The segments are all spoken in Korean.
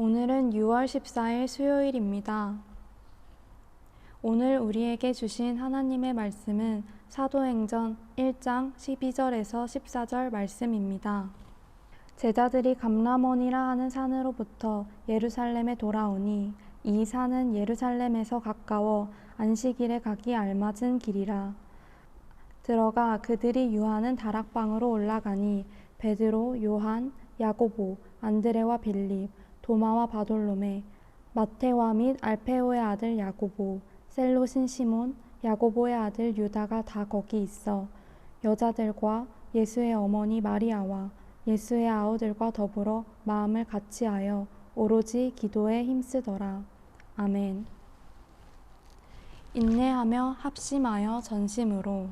오늘은 6월 14일 수요일입니다. 오늘 우리에게 주신 하나님의 말씀은 사도행전 1장 12절에서 14절 말씀입니다. 제자들이 감라몬이라 하는 산으로부터 예루살렘에 돌아오니 이 산은 예루살렘에서 가까워 안식일에 가기 알맞은 길이라. 들어가 그들이 유하는 다락방으로 올라가니 베드로, 요한, 야고보, 안드레와 빌립, 도마와 바돌로메, 마테와 및 알페오의 아들 야고보, 셀로신 시몬, 야고보의 아들 유다가 다 거기 있어 여자들과 예수의 어머니 마리아와 예수의 아우들과 더불어 마음을 같이하여 오로지 기도에 힘쓰더라. 아멘. 인내하며 합심하여 전심으로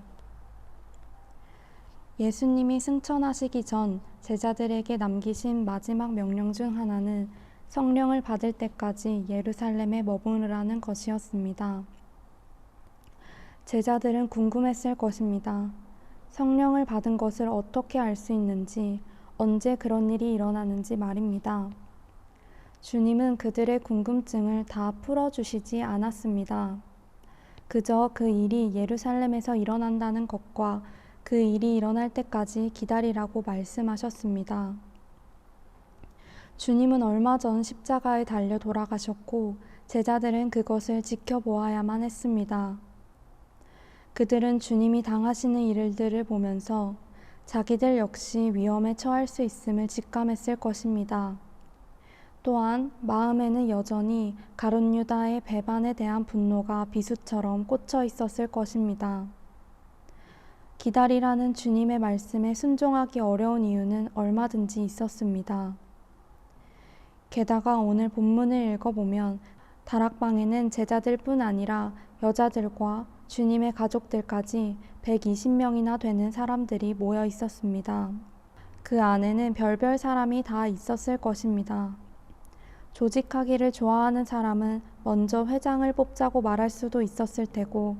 예수님이 승천하시기 전 제자들에게 남기신 마지막 명령 중 하나는 성령을 받을 때까지 예루살렘에 머무르라는 것이었습니다. 제자들은 궁금했을 것입니다. 성령을 받은 것을 어떻게 알 수 있는지, 언제 그런 일이 일어나는지 말입니다. 주님은 그들의 궁금증을 다 풀어주시지 않았습니다. 그저 그 일이 예루살렘에서 일어난다는 것과 그 일이 일어날 때까지 기다리라고 말씀하셨습니다. 주님은 얼마 전 십자가에 달려 돌아가셨고 제자들은 그것을 지켜보아야만 했습니다. 그들은 주님이 당하시는 일들을 보면서 자기들 역시 위험에 처할 수 있음을 직감했을 것입니다. 또한 마음에는 여전히 가룟 유다의 배반에 대한 분노가 비수처럼 꽂혀 있었을 것입니다. 기다리라는 주님의 말씀에 순종하기 어려운 이유는 얼마든지 있었습니다. 게다가 오늘 본문을 읽어보면 다락방에는 제자들뿐 아니라 여자들과 주님의 가족들까지 120명이나 되는 사람들이 모여 있었습니다. 그 안에는 별별 사람이 다 있었을 것입니다. 조직하기를 좋아하는 사람은 먼저 회장을 뽑자고 말할 수도 있었을 테고,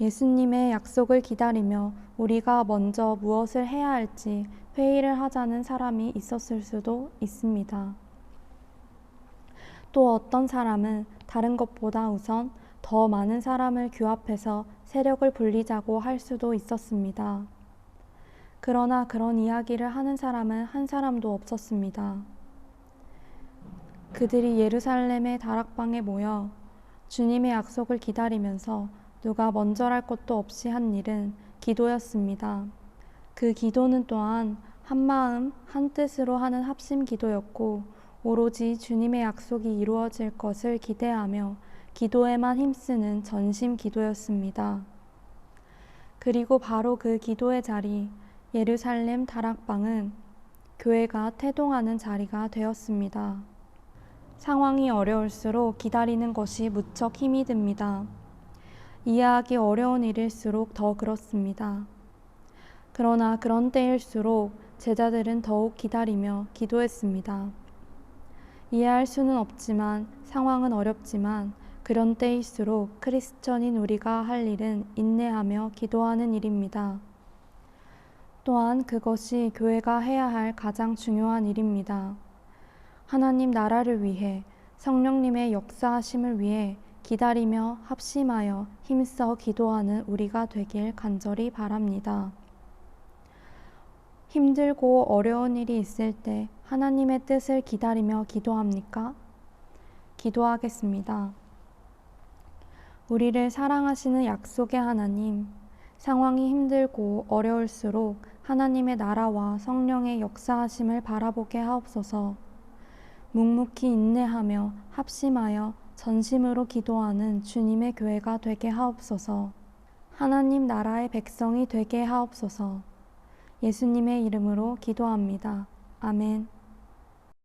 예수님의 약속을 기다리며 우리가 먼저 무엇을 해야 할지 회의를 하자는 사람이 있었을 수도 있습니다. 또 어떤 사람은 다른 것보다 우선 더 많은 사람을 규합해서 세력을 불리자고 할 수도 있었습니다. 그러나 그런 이야기를 하는 사람은 한 사람도 없었습니다. 그들이 예루살렘의 다락방에 모여 주님의 약속을 기다리면서 누가 먼저랄 것도 없이 한 일은 기도였습니다. 그 기도는 또한 한 마음, 한 뜻으로 하는 합심 기도였고, 오로지 주님의 약속이 이루어질 것을 기대하며 기도에만 힘쓰는 전심 기도였습니다. 그리고 바로 그 기도의 자리, 예루살렘 다락방은 교회가 태동하는 자리가 되었습니다. 상황이 어려울수록 기다리는 것이 무척 힘이 듭니다. 이해하기 어려운 일일수록 더 그렇습니다. 그러나 그런 때일수록 제자들은 더욱 기다리며 기도했습니다. 이해할 수는 없지만 상황은 어렵지만 그런 때일수록 크리스천인 우리가 할 일은 인내하며 기도하는 일입니다. 또한 그것이 교회가 해야 할 가장 중요한 일입니다. 하나님 나라를 위해 성령님의 역사하심을 위해 기다리며 합심하여 힘써 기도하는 우리가 되길 간절히 바랍니다. 힘들고 어려운 일이 있을 때 하나님의 뜻을 기다리며 기도합니까? 기도하겠습니다. 우리를 사랑하시는 약속의 하나님, 상황이 힘들고 어려울수록 하나님의 나라와 성령의 역사하심을 바라보게 하옵소서, 묵묵히 인내하며 합심하여 전심으로 기도하는 주님의 교회가 되게 하옵소서, 하나님 나라의 백성이 되게 하옵소서, 예수님의 이름으로 기도합니다. 아멘.